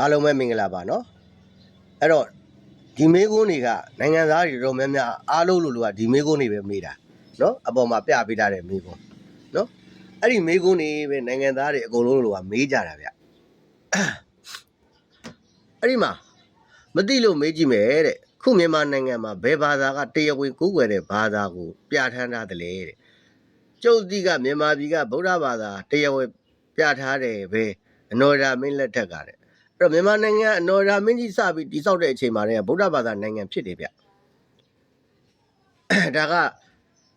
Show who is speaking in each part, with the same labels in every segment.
Speaker 1: အားလုံးပဲမင်္ဂလာပါနော်အဲ့တော့ဒီမေးခွန်းတွေကနိုင်ငံသားတွေတော်တော်များများအားလုံးလိုလိုကဒီမေးခွန်းတွေပဲမေးတာနော်အပေါ်မှာပြပေးထားတဲ့မေးခွန်းနော်အဲ့ဒီမေးခွန်းတွေပဲနိုင်ငံသားတွေအကုန်လုံးလိုလိုကမေးကြတာဗျအဲ့ဒီမှာမသိလို့မေးကြည့်မယ်တဲ့ခုမြန်မာနိုင်ငံမှာဘယ်ဘာသာကတရားဝင်ကိုးကွယ်တဲ့ဘာသာကိုပြဋ္ဌာန်းထားတယ်လေတဲ့ကျုပ်တိကမြန်မာပြည်ကဗုဒ္ဓဘာသာတရားဝင်ပြဋ္ဌာန်းတယ်ပဲ အနော်ဒာမင်းလက်ထက်ကတဲ့အဲ့တော့မြန်မာနိုင်ငံအနော်ရာမင်းကြီးစပြီးတိဆောက်တဲ့အချိန်မှာလည်းဗုဒ္ဓဘာသာနိုင်ငံဖြစ်တယ်ဗျဒါက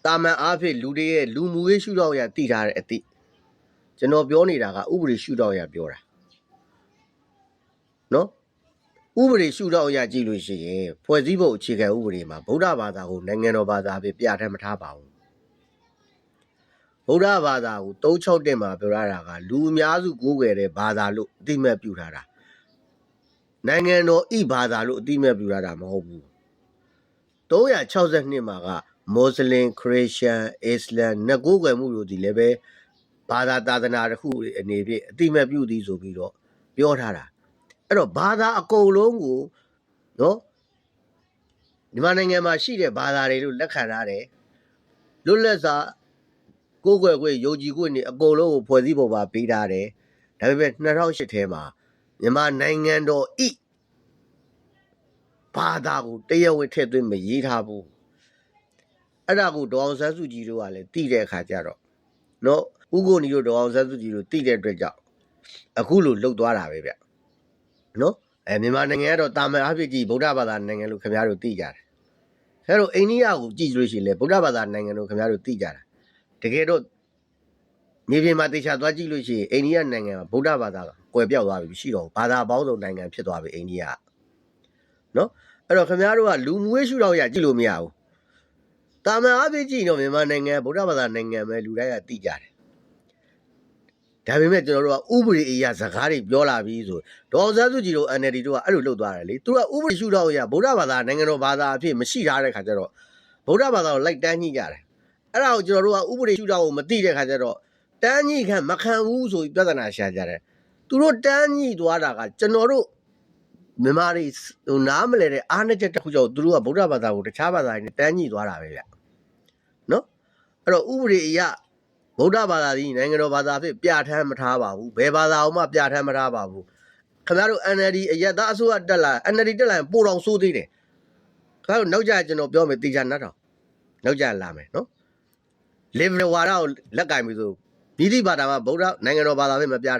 Speaker 1: တာမန်အားဖြင့်လူတွေရဲ့လူမှုရေးရှုထောင့်အရတည်ထားတဲ့အသည့်ကျွန်တော်ပြောနေတာကဥပဒေရှုထောင့်အရပြောတာနော်ဥပဒေရှုထောင့်အရကြည့်လို့ရှိရင်ဖွဲ့စည်းပုံအခြေခံဥပဒေမှာဗုဒ္ဓဘာသာကိုနိုင်ငံတော်ဘာသာပဲပြဋ္ဌာန်းမထားပါဘူး ဗုဒ္ဓဘာသာကို361မှာပြောရတာကလူအများစုကိုးကွယ်တဲ့ဘာသာလို့အတိအမဲ့ပြုထားတာနိုင်ငံတော်ဤဘာသာလို့အတိအမဲ့ပြုရတာမဟုတ်ဘူး362မှာကမွတ်စလင်ခရစ်ယာန်အစ္စလမ်နှစ်ကိုးကွယ်မှုတို့ဒီလည်းပဲဘာသာသာသနာတစ်ခုအနေဖြင့်အတိအမဲ့ပြုသည်ဆိုပြီးတော့ပြောထားတာအဲ့တော့ဘာသာအကုန်လုံးကိုနော်မြန်မာနိုင်ငံမှာရှိတဲ့ဘာသာတွေလို့လက်ခံထားတယ်လွတ်လပ်စွာ ကိုးကွယ်ခွင့်ယုံကြည်ခွင့်တွေအကုန်လုံးကိုဖွဲ့စည်းပုံပါပေးထားတယ်ဒါပေမဲ့2008ထဲမှာမြန်မာနိုင်ငံတော်ဤဘာသာကိုတရားဝင်ထည့်သွင်းမရေးထားဘူးအဲ့ဒါကိုဒေါအောင်ဆန်းစုကြည်တို့ကလည်းသိတဲ့အခါကျတော့နော်ဥက္ကိုနီတို့ဒေါအောင်ဆန်းစုကြည်တို့သိတဲ့အတွက်ကြောင့်အခုလိုလှုပ်သွားတာပဲဗျနော်အဲမြန်မာနိုင်ငံကတော့တာမန်အဖြစ်ကြီးဗုဒ္ဓဘာသာနိုင်ငံလို့ခင်ဗျားတို့သိကြတယ်အဲတော့အိန္ဒိယကိုကြည့်လို့ရှိရင်လေဗုဒ္ဓဘာသာနိုင်ငံလို့ခင်ဗျားတို့သိကြတာ တကယ်တော့မြေပြင်မှာတေချာသွားကြည့်လို့ရှိရင်အိန္ဒိယနိုင်ငံကဗုဒ္ဓဘာသာကကွယ်ပြောက်သွားပြီမရှိတော့ဘူးဘာသာပေါင်းစုံနိုင်ငံဖြစ်သွားပြီအိန္ဒိယကနော်အဲ့တော့ခင်ဗျားတို့ကလူမှုရေးရှုထောင့်ရကြည့်လို့မရဘူးတာမန်အဖြစ်ကြည့်တော့မြန်မာနိုင်ငံဗုဒ္ဓဘာသာနိုင်ငံပဲလူတိုင်းကသိကြတယ်ဒါပေမဲ့ကျွန်တော်တို့ကဥပဒေအရာစကားတွေပြောလာပြီးဆိုဒေါ်အောင်ဆန်းစုကြည်တို့ NLD တို့ကအဲ့လိုလုပ်သွားတယ်လေသူကဥပဒေရှုထောင့်အရာဗုဒ္ဓဘာသာနိုင်ငံတော်ဘာသာအဖြစ်မရှိထားတဲ့ခါကျတော့ဗုဒ္ဓဘာသာကိုလိုက်တန်းညှိကြတယ် အဲ့ဒါကိုကျွန်တော်တို့ကဥပဒေရှုထောင့်ကိုမသိတဲ့ခါကျတော့တန်းညှိခံမခံဘူးဆိုပြီးပြဿနာရှာကြတယ်သူတို့တန်းညှိသွားတာကကျွန်တော်တို့မြန်မာတွေဟိုနားမလဲတဲ့အားနဲ့ချက်တစ်ခုကြောင့်သူတို့ကဗုဒ္ဓဘာသာကိုတခြားဘာသာတွေနဲ့တန်းညှိသွားတာပဲဗျနော်အဲ့တော့ဥပဒေအရဗုဒ္ဓဘာသာကြီးနိုင်ငံတော်ဘာသာဖြစ်ပြဋ္ဌာန်းမထားပါဘူးဘယ်ဘာသာအောင်မှပြဋ္ဌာန်းမထားပါဘူးခင်ဗျားတို့ NLD အရက်သားအစိုးရတက်လာ NLD တက်လာရင်ပိုတော်ဆိုးသေးတယ်ခင်ဗျားတို့နောက်ကြကျွန်တော်ပြောမယ်တေချာနတ်တော်နောက်ကြလာမယ်နော် liberal ဝါဒကိုလက်ကင်ပြီဆိုမြည်သည့်ဘာသာမှာဗုဒ္ဓနိုင်ငံတော်ဘာသာပဲမပြဋ္ဌာန်း